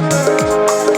Música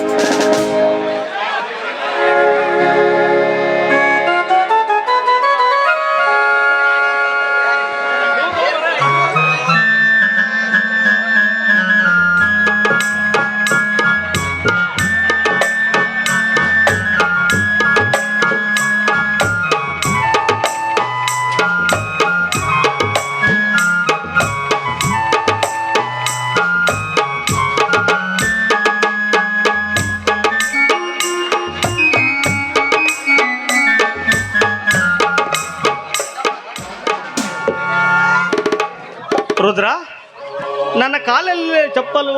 ಚಪ್ಪಲು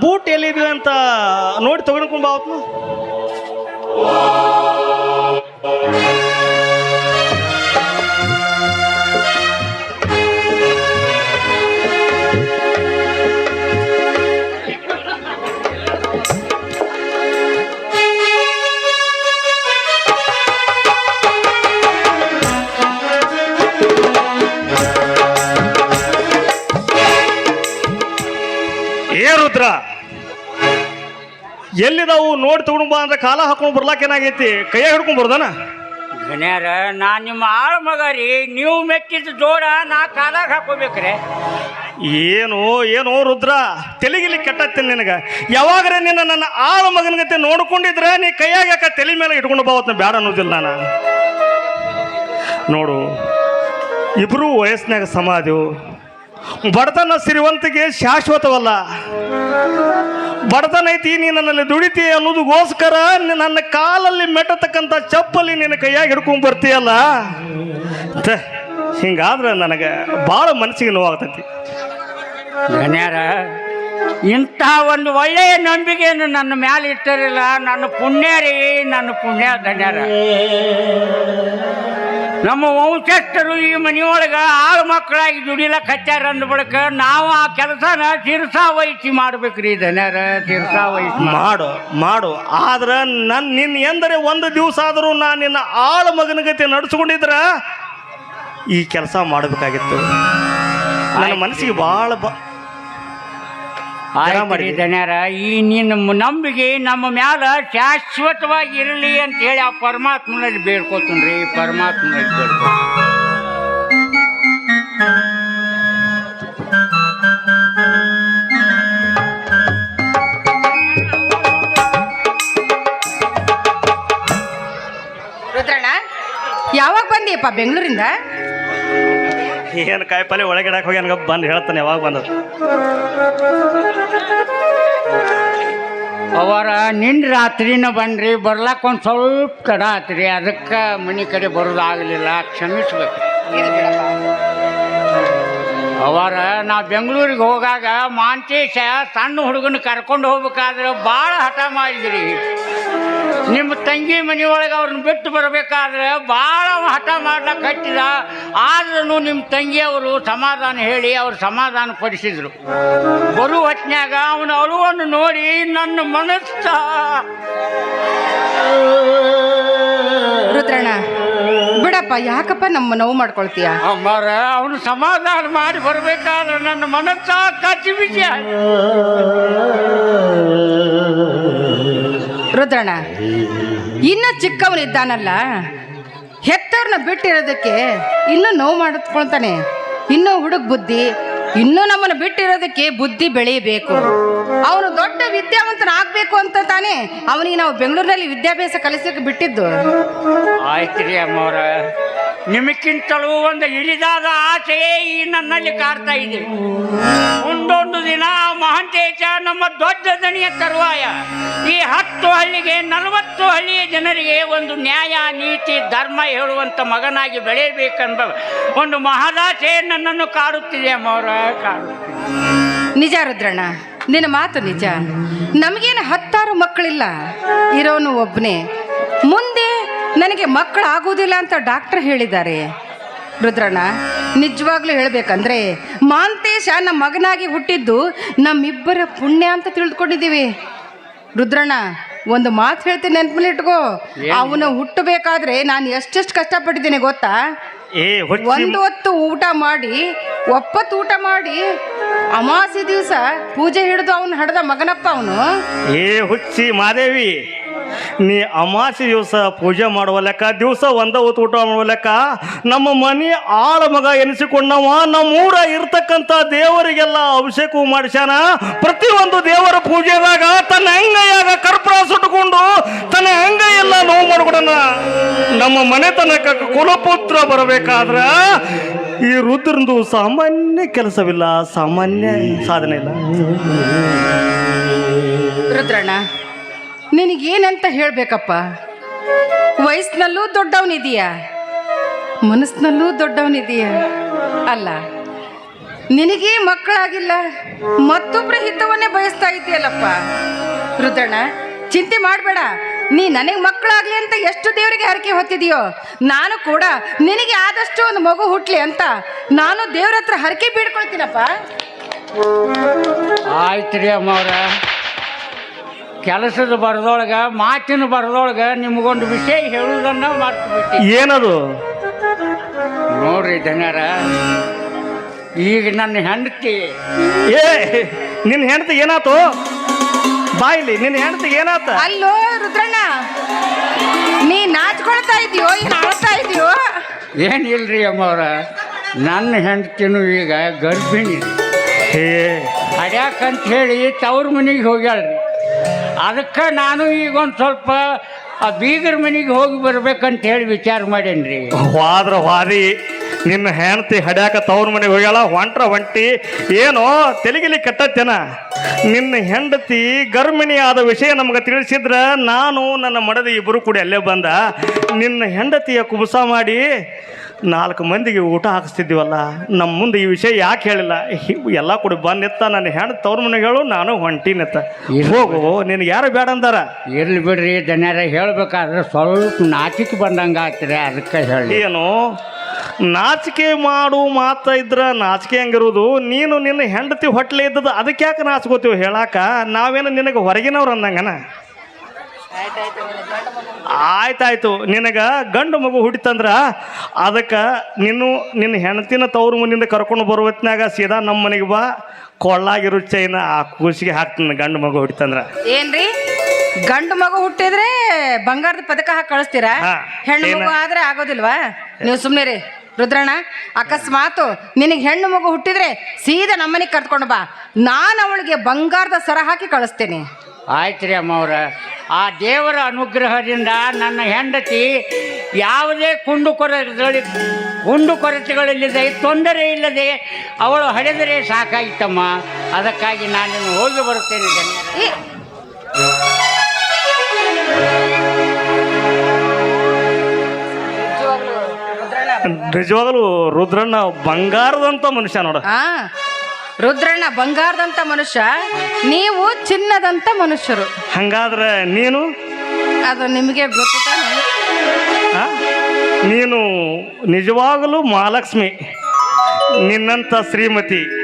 boot ಎಲ್ಲಿದೆ ಅಂತ ನೋಡಿ ತಗೊಂಡ್ಕೊಂಡ್ ಏ ರುದ್ರ ಎಲ್ಲಿದಾವು ನೋಡಿ ತಗೊಂಡ್ ಬಾ ಅಂದ್ರೆ ಕಾಲ ಹಾಕೊಂಡು ಬರ್ಲಾಕ ಏನಾಗೈತಿ? ಕೈಯಾಗ ಹಿಡ್ಕೊಂಡ್ ಬರ್ದಾನ? ಗಣ್ಯಾರ ನಾ ನಿಮ್ಮ ಆಳ ಮಗ ರೀ ನೀವು ಮೆಕ್ಕಿದ ಜೋಡ ನಾ ಕಾಲಾಗ ಹಾಕೋಬೇಕ್ರೆ ಏನು ಏನು ರುದ್ರ ತೆಲಿಗಿಲಿ ಕೆಟ್ಟತ್ತೀನಿ ನಿನಗ. ಯಾವಾಗ್ರೆ ನಿನ್ನ ನನ್ನ ಆಳ ಮಗನಗತೆ ನೋಡ್ಕೊಂಡಿದ್ರೆ ನೀ ಕೈಯಾಗ ಯಾಕ ತಲೆ ಮೇಲೆ ಇಟ್ಕೊಂಡು ಬಾವತ್ನ ಬ್ಯಾಡ ಅನ್ನೋದಿಲ್ಲ ನಾನು. ನೋಡು ಇಬ್ರು ವಯಸ್ಸಿನಾಗ ಸಮ ಅದೆವು ಬಡತನ ಸಿರಿವಂತಿಗೆ ಶಾಶ್ವತವಲ್ಲ. ಬಡತನ ಐತಿ, ನೀ ನನ್ನಲ್ಲಿ ದುಡಿತಿ ಅನ್ನೋದಕ್ಕೋಸ್ಕರ ನನ್ನ ಕಾಲಲ್ಲಿ ಮೆಟ್ಟತಕ್ಕಂಥ ಚಪ್ಪಲಿ ನಿನ್ನ ಕೈಯಾಗಿ ಹಿಡ್ಕೊಂಡು ಬರ್ತೀಯಲ್ಲ. ಹಿಂಗಾದ್ರೆ ನನಗೆ ಭಾಳ ಮನಸ್ಸಿಗೆ ನೋವಾಗ್ತೈತಿ. ಗಣ್ಯಾರ, ಇಂಥ ಒಂದು ಒಳ್ಳೆಯ ನಂಬಿಕೆಯನ್ನು ನನ್ನ ಮ್ಯಾಲೆ ಇಟ್ಟಿರಲಿಲ್ಲ. ನನ್ನ ಪುಣ್ಯ ರೀ, ನನ್ನ ಪುಣ್ಯ ಧನ್ಯಾರ ನಮ್ಮ ವಂಶಸ್ಥರು ಈ ಮನೆಯೊಳಗ ಆಳು ಮಕ್ಕಳಾಗಿ ದುಡಿಲಕ್ಕೆ ಹಚ್ಚಾರ ಅಂದ ಬಳಿಕ ನಾವು ಆ ಕೆಲಸನ ಶಿರ್ಸಾ ವಹಿಸಿ ಮಾಡ್ಬೇಕ್ರಿ ಧನ್ಯಾರ ಶಿರ್ಸಾ ವಹಿಸಿ ಮಾಡು ಮಾಡು. ಆದ್ರೆ ನನ್ ನಿನ್ನ ಎಂದರೆ ಒಂದು ದಿವಸ ಆದರೂ ನಾನು ನಿನ್ನ ಆಳ ಮಗನಗತಿ ನಡೆಸ್ಕೊಂಡಿದ್ರ ಈ ಕೆಲಸ ಮಾಡಬೇಕಾಗಿತ್ತು. ನನ್ನ ಮನಸ್ಸಿಗೆ ಭಾಳ ಬ ಆಯ್ತು. ರೀ ಧನ್ಯರ ಈ ನಿನ್ನ ನಂಬಿಕೆ ನಮ್ಮ ಮ್ಯಾಲ ಶಾಶ್ವತವಾಗಿ ಇರಲಿ ಅಂತ ಹೇಳಿ ಆ ಪರಮಾತ್ಮನಲ್ಲಿ ಬೇಡ್ಕೋತೀನಿ ರೀ ಪರಮಾತ್ಮನಲ್ಲಿ ಬೇಡ್ಕೊ ರುದ್ರಣ್ಣ ಯಾವಾಗ ಬಂದಿಯಪ್ಪ ಬೆಂಗಳೂರಿಂದ ಏನು ಕಾಯಿಪಲ್ಲೆ ಒಳಗಿಡಕ್ಕೆ ಹೋಗಿ ನನಗೆ ಬಂದು ಹೇಳ್ತಾನೆ, ಯಾವಾಗ ಬಂದದ? ಅವರ ನಿನ್ನ ರಾತ್ರಿನ ಬನ್ರಿ ಬರ್ಲಾಕ ಒಂದು ಸ್ವಲ್ಪ ತಡ ಆತ್ರಿ ಅದಕ್ಕೆ ಮನೆ ಕಡೆ ಬರೋದಾಗಲಿಲ್ಲ, ಕ್ಷಮಿಸ್ಬೇಕು. ಅವರ ನಾ ಬೆಂಗಳೂರಿಗೆ ಹೋಗಾಗ ಮಾಂತೇಶ ಸಣ್ಣ ಹುಡುಗನ ಕರ್ಕೊಂಡು ಹೋಗ್ಬೇಕಾದ್ರೆ ಭಾಳ ಹಠ ಮಾಡಿದ್ರಿ. ನಿಮ್ಮ ತಂಗಿ ಮನೆಯೊಳಗೆ ಅವ್ರನ್ನ ಬಿಟ್ಟು ಬರಬೇಕಾದ್ರೆ ಭಾಳ ಹಠ ಮಾಡ್ಲಕ್ಕೆ ಕಟ್ಟಿದ. ಆದ್ರೂ ನಿಮ್ಮ ತಂಗಿಯವರು ಸಮಾಧಾನ ಹೇಳಿ ಅವ್ರು ಸಮಾಧಾನ ಪಡಿಸಿದ್ರು. ಬರು ಹೊತ್ನ್ಯಾಗ ಅವನ ಅಳುವನ್ನು ನೋಡಿ ನನ್ನ ಮನಸ್ಸ. ರುದ್ರಣ್ಣ ಬಿಡಪ್ಪ ಯಾಕಪ್ಪ ನಮ್ಮ ನೋವು ಮಾಡ್ಕೊಳ್ತೀಯ? ಅಮ್ಮಾರ ಅವನು ಸಮಾಧಾನ ಮಾಡಿ ಬರಬೇಕಾದ್ರೆ ನನ್ನ ಮನಸ್ಸ ಕಚ್ಚಿ ಬಿಸಿ ರುದ್ರಣ್ಣ ಇನ್ನ ಚಿಕ್ಕವನಿದ್ದಾನಲ್ಲ. ಹೆತ್ತವ್ರನ್ನ ಬಿಟ್ಟಿರೋದಕ್ಕೆ ಇನ್ನೂ ನೋವು ಮಾಡಿಸ್ಕೊಳ್ತಾನೆ. ಇನ್ನೂ ಹುಡುಗ ಬುದ್ಧಿ, ಇನ್ನೂ ನಮ್ಮನ್ನು ಬಿಟ್ಟಿರೋದಕ್ಕೆ ಬುದ್ಧಿ ಬೆಳೆಯಬೇಕು. ಅವನು ದೊಡ್ಡ ವಿದ್ಯಾವಂತನಾಗಬೇಕು ಅಂತ ತಾನೇ ಅವನಿಗೆ ನಾವು ಬೆಂಗಳೂರಿನಲ್ಲಿ ವಿದ್ಯಾಭ್ಯಾಸ ಕಲಿಸಕ್ಕೆ ಬಿಟ್ಟಿದ್ದು. ಆಯ್ತು ರೀ ಅಮ್ಮವ್ರ. ನಿಮಕ್ಕಿಂತಲೂ ಒಂದು ಇಳಿದಾದ ಆಸೆಯೇ ಈ ನನ್ನಲ್ಲಿ ಕಾಡ್ತಾ ಇದೆ. ಒಂದೊಂದು ದಿನ ಮಹಾಂತೇಶ ನಮ್ಮ ದೊಡ್ಡ ದಣಿಯ ತರುವಾಯ ಈ ಹತ್ತು ಹಳ್ಳಿಗೆ, ನಲವತ್ತು ಹಳ್ಳಿಯ ಜನರಿಗೆ ಒಂದು ನ್ಯಾಯ, ನೀತಿ, ಧರ್ಮ ಹೇಳುವಂಥ ಮಗನಾಗಿ ಬೆಳೆಯಬೇಕೆಂಬ ಒಂದು ಮಹದಾಸೆ ನನ್ನನ್ನು ಕಾಡುತ್ತಿದೆ ಮೌರ ನಿಜ ರುದ್ರಣ್ಣ, ನಿನ್ನ ಮಾತು ನಿಜ. ನಮಗೇನು ಹತ್ತಾರು ಮಕ್ಕಳಿಲ್ಲ? ಇರೋನು ಒಬ್ಬನೇ ಮುಂದೆ ನನಗೆ ಮಕ್ಕಳು ಮಕ್ಕಳಾಗುವುದಿಲ್ಲ ಅಂತ ಡಾಕ್ಟರ್ ಹೇಳಿದ್ದಾರೆ. ರುದ್ರಣ್ಣ ನಿಜವಾಗ್ಲೂ ಹೇಳಬೇಕಂದ್ರೆ ಮಾಂತೇಶ ನಮ್ಮ ಮಗನಾಗಿ ಹುಟ್ಟಿದ್ದು ನಮ್ಮಿಬ್ಬರ ಪುಣ್ಯ ಅಂತ ತಿಳಿದುಕೊಂಡಿದ್ದೀವಿ ರುದ್ರಣ್ಣ ಒಂದು ಮಾತು ಹೇಳ್ತೀನಿ ನೆನಪಲ್ಲಿ ಇಟ್ಕೋ ಅವನು ಹುಟ್ಟಬೇಕಾದ್ರೆ ನಾನು ಎಷ್ಟೆಷ್ಟು ಕಷ್ಟಪಟ್ಟಿದ್ದೀನಿ ಗೊತ್ತಾ? ಒಂದು ಹೊತ್ತು ಊಟ ಮಾಡಿ ಒಪ್ಪತ್ತು ಊಟ ಮಾಡಿ ಅಮಾವಾಸ್ಯೆ ದಿವಸ ಪೂಜೆ ಹಿಡಿದು ಅವನು ಹಡ್ದ ಮಗನಪ್ಪ ಅವನು. ಏ ಹುಚ್ಚಿ ಮಾದೇವಿ. ನೀ ಅಮಾಸಿ ದಿವಸ ಪೂಜೆ ಮಾಡುವ ಲೆಕ್ಕ, ದಿವಸ ಒಂದ ಹೊತ್ತು ಊಟ ಮಾಡುವ ಲೆಕ್ಕ, ನಮ್ಮ ಮನೆ ಆಳ ಮಗ ಎನಿಸಿಕೊಂಡವ, ನಮ್ಮೂರ ಇರ್ತಕ್ಕಂಥ ದೇವರಿಗೆಲ್ಲ ಅಭಿಷೇಕ ಮಾಡಿಸ್ಯಾನ. ಪ್ರತಿಯೊಂದು ದೇವರ ಪೂಜೆದಾಗ ತನ್ನ ಅಂಗೈಯಾಗ ಕರ್ಪೂರ ಸುಟ್ಟುಕೊಂಡು ತನ್ನ ಅಂಗೈಯೆಲ್ಲ ನೋವು ಮಾಡ್ಕೊಡಣ. ನಮ್ಮ ಮನೆತನಕ ಕುಲಪುತ್ರ ಬರಬೇಕಾದ್ರ ಈ ರುದ್ರಂದು ಸಾಮಾನ್ಯ ಕೆಲಸವಿಲ್ಲ, ಸಾಮಾನ್ಯ ಸಾಧನೆ ಇಲ್ಲ. ರುದ್ರಣ್ಣ ನಿನಗೇನಂತ ಹೇಳಬೇಕಪ್ಪ? ವಯಸ್ಸಿನಲ್ಲೂ ದೊಡ್ಡವನಿದೆಯಾ? ಮನಸ್ಸಿನಲ್ಲೂ ದೊಡ್ಡವನಿದೆಯಾ? ಅಲ್ಲ, ನಿನಗೇ ಮಕ್ಕಳಾಗಿಲ್ಲ ಮತ್ತೊಬ್ಬರ ಹಿತವನ್ನೇ ಬಯಸ್ತಾ ಇದೆಯಲ್ಲಪ್ಪ ರುದ್ರಣ್ಣ, ಚಿಂತೆ ಮಾಡಬೇಡ. ನೀ ನನಗೆ ಮಕ್ಕಳಾಗ್ಲಿ ಅಂತ ಎಷ್ಟು ದೇವರಿಗೆ ಹರಕೆ ಹೊತ್ತಿದೆಯೋ, ನಾನು ಕೂಡ ನಿನಗೆ ಆದಷ್ಟು ಒಂದು ಮಗು ಹುಟ್ಟಲಿ ಅಂತ ನಾನು ದೇವ್ರ ಹತ್ರ ಹರಕೆ ಬೀಡ್ಕೊಳ್ತೀನಪ್ಪ ಆಯ್ತು ರೀ ಅಮ್ಮವ್ರ. ಕೆಲಸದ ಬರದೊಳಗ ಮಾತಿನ ಬರದೊಳಗ ನಿಮಗೊಂದು ವಿಷಯ ಹೇಳುವುದನ್ನ ಮರ್ತು ಬಿಟ್ಟಿ ಏನದು? ನೋಡ್ರಿ ಧನ್ಯರ ಈಗ ನನ್ನ ಹೆಂಡತಿ. ಏ ನಿನ್ನ ಹೆಂಡತಿ ಏನಾತು? ಬಾಯಿಲಿ ನಿನ್ನ ಹೆಂಡತಿ ಏನಾತ? ಅಲ್ಲೋ ರುದ್ರಣ್ಣ ನೀ ನಾಚ್ಕೊಳ್ತಾ ಇದೆಯೋ ಏನು ಅಳ್ತಾ ಇದೆಯೋ? ಇಲ್ರಿ ಅಮ್ಮವ್ರ ನನ್ನ ಹೆಂಡತಿನೂ ಈಗ ಗರ್ಭಿಣಿ ಹೇ. ಅಡ್ಯಾಕಂತ ಹೇಳಿ ತವ್ರ ಮನೆಗೆ ಹೋಗ್ಯಾಳ್ರಿ. ಅದಕ್ಕೆ ನಾನು ಈಗ ಒಂದು ಸ್ವಲ್ಪ ಆ ಬೀಗರ ಮನೆಗೆ ಹೋಗಿ ಬರ್ಬೇಕಂತ ಹೇಳಿ ವಿಚಾರ ಮಾಡೇನ್ರಿ. ಹೋದ್ರ ವಾದಿ ನಿನ್ನ ಹೆಂಡತಿ ಹಡ್ಯಾಕ ತವ್ರ ಮನೆಗೆ ಹೋಗ್ಯಾಳ, ಹೊಂಟ್ರ ಹೊಂಟಿ, ಏನೋ ತೆಲಿಗಿಲಿ ಕಟ್ಟತ್ತೇನ? ನಿನ್ನ ಹೆಂಡತಿ ಗರ್ಭಿಣಿ ಆದ ವಿಷಯ ನಮಗೆ ತಿಳಿಸಿದ್ರ ನಾನು ನನ್ನ ಮಡದಿ ಇಬ್ಬರು ಕೂಡ ಅಲ್ಲೇ ಬಂದ. ನಿನ್ನ ಹೆಂಡತಿಯ ಕುಬುಸ ಮಾಡಿ ನಾಲ್ಕು ಮಂದಿಗೆ ಊಟ ಹಾಕಿಸ್ತಿದ್ದೀವಲ್ಲ ನಮ್ಮ ಮುಂದೆ ಈ ವಿಷಯ ಯಾಕೆ ಹೇಳಿಲ್ಲ? ಎಲ್ಲ ಕೂಡಿ ಬಂದಿತ್ತ ನನ್ನ ಹೆಣ್ಣು ತವ್ರ ಮನೆಗೆ ಹೇಳು ನಾನು ಹೊಂಟಿನತ್ತ ಹೋಗು ನಿನಗೆ ಯಾರು ಬೇಡ ಅಂದಾರ? ಇರ್ಲಿ ಬಿಡ್ರಿ ದನ್ಯಾರ ಹೇಳ್ಬೇಕಾದ್ರೆ ಸ್ವಲ್ಪ ನಾಚಿಕೆ ಬಂದಂಗೆ ಆಗ್ತದೆ ಅದಕ್ಕೆ ಹೇಳಿ. ಏನು? ನಾಚಿಕೆ ಮಾಡು ಮಾತ ಇದ್ರ ನಾಚಿಕೆ ಹಂಗಿರುವುದು? ನೀನು ನಿನ್ನ ಹೆಂಡತಿ ಹೊಟ್ಲೆ ಇದ್ದದ ಅದಕ್ಕೆ ಯಾಕೆ ನಾಚ್ಕೋತೀವಿ ಹೇಳಾಕ? ನಾವೇನು ನಿನಗೆ ಹೊರಗಿನವ್ರು ಅಂದಂಗನ? ಆಯ್ತಾಯ್ತು ನಿನಗೆ ಗಂಡು ಮಗು ಹುಟ್ಟಿತಂದ್ರ ಅದಕ್ಕೆ ನಿನ್ನ ನಿನ್ನ ಹೆಣ್ತಿನ ತವ್ರ ಮುಂದಿಂದ ಕರ್ಕೊಂಡು ಬರೋ ಹೊತ್ನ್ಯಾಗ ಸೀದಾ ನಮ್ಮ ಮನೆಗೆ ಬಾ. ಕೊಳ್ಳಾಗಿರೋ ಚೈನ ಆ ಕೂಸಿಗೆ ಹಾಕ್ತೀನಿ ಗಂಡು ಮಗು ಹುಟ್ಟಿತಂದ್ರ. ಏನ್ರಿ? ಗಂಡು ಮಗು ಹುಟ್ಟಿದ್ರೆ ಬಂಗಾರದ ಪದಕ ಹಾಕಿ ಕಳಿಸ್ತೀರಾ? ಹಾ. ಹೆಣ್ಣು? ಮಗು ಆದ್ರೆ ಆಗೋದಿಲ್ವಾ? ನೀವು ಸುಮ್ಮನೆ ರೀ ರುದ್ರಣ್ಣ ಅಕಸ್ಮಾತು ನಿನಗೆ ಹೆಣ್ಣು ಮಗು ಹುಟ್ಟಿದ್ರೆ ಸೀದಾ ನಮ್ಮನೆಗೆ ಕರ್ಕೊಂಡು ಬಾ. ನಾನು ಅವಳಿಗೆ ಬಂಗಾರದ ಸರ ಹಾಕಿ ಕಳಿಸ್ತೇನೆ. ಆಯ್ತು ರೀ ಅಮ್ಮವ್ರ. ಆ ದೇವರ ಅನುಗ್ರಹದಿಂದ ನನ್ನ ಹೆಂಡತಿ ಯಾವುದೇ ಕುಂಡು ಕೊರತೆಗಳಿ ಕುಂಡು ಕೊರತೆಗಳಿಲ್ಲದೆ ತೊಂದರೆ ಇಲ್ಲದೆ ಅವಳು ಹಡೆದರೆ ಸಾಕಾಯಿತಮ್ಮ. ಅದಕ್ಕಾಗಿ ನಾನು ಹೋಗಿ ಬರುತ್ತೇನೆ ಈ ನಿಜವಾಗಲೂ ರುದ್ರಣ್ಣ. ಬಂಗಾರದಂತ ಮನುಷ್ಯ ನೋಡ. ರುದ್ರಣ್ಣ ಬಂಗಾರದಂತ ಮನುಷ್ಯ ನೀವು ಚಿನ್ನದಂತ ಮನುಷ್ಯರು. ಹಂಗಾದ್ರೆ ನೀನು? ಅದು ನಿಮಗೆ ಗೊತ್ತು ತಾನೆ. ಆ? ನೀನು ನಿಜವಾಗಲೂ ಮಹಾಲಕ್ಷ್ಮಿ ನಿನ್ನಂಥ ಶ್ರೀಮತಿ.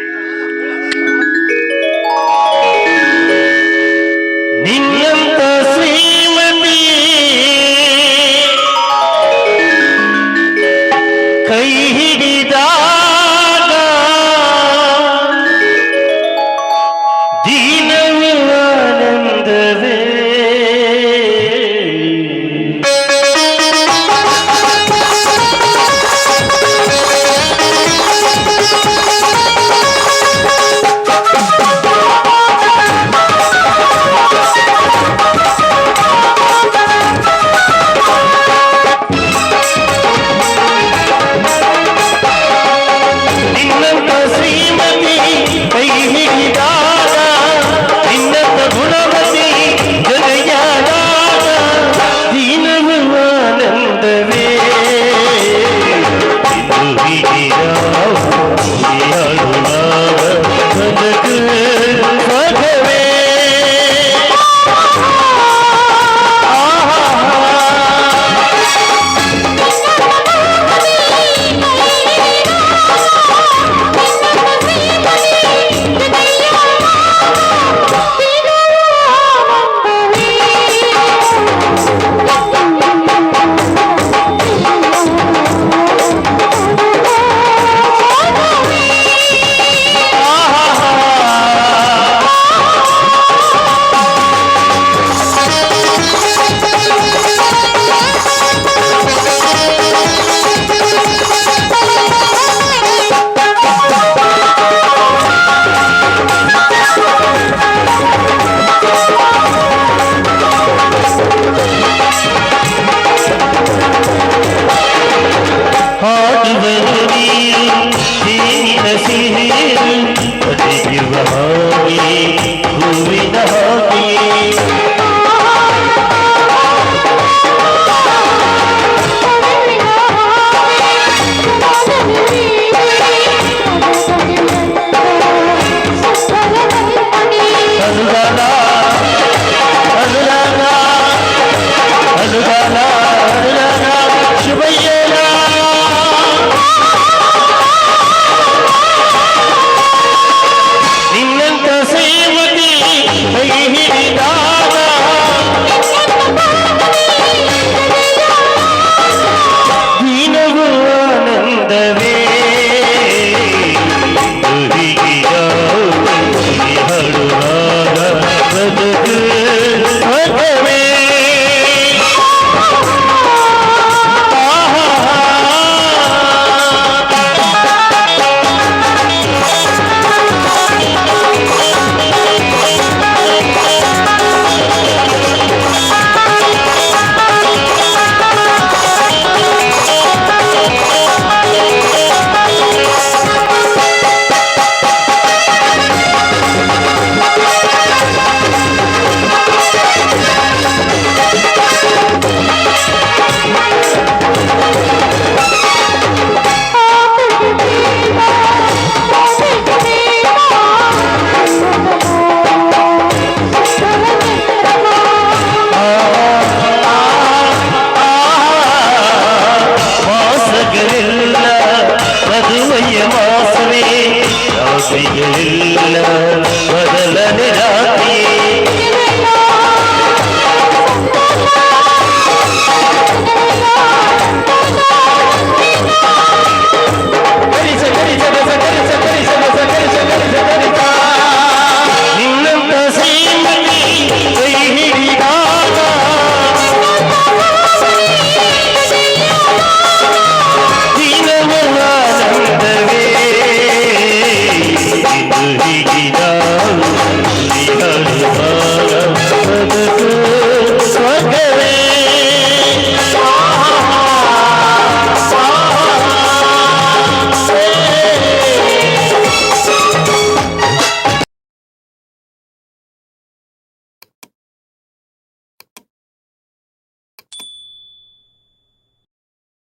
We di di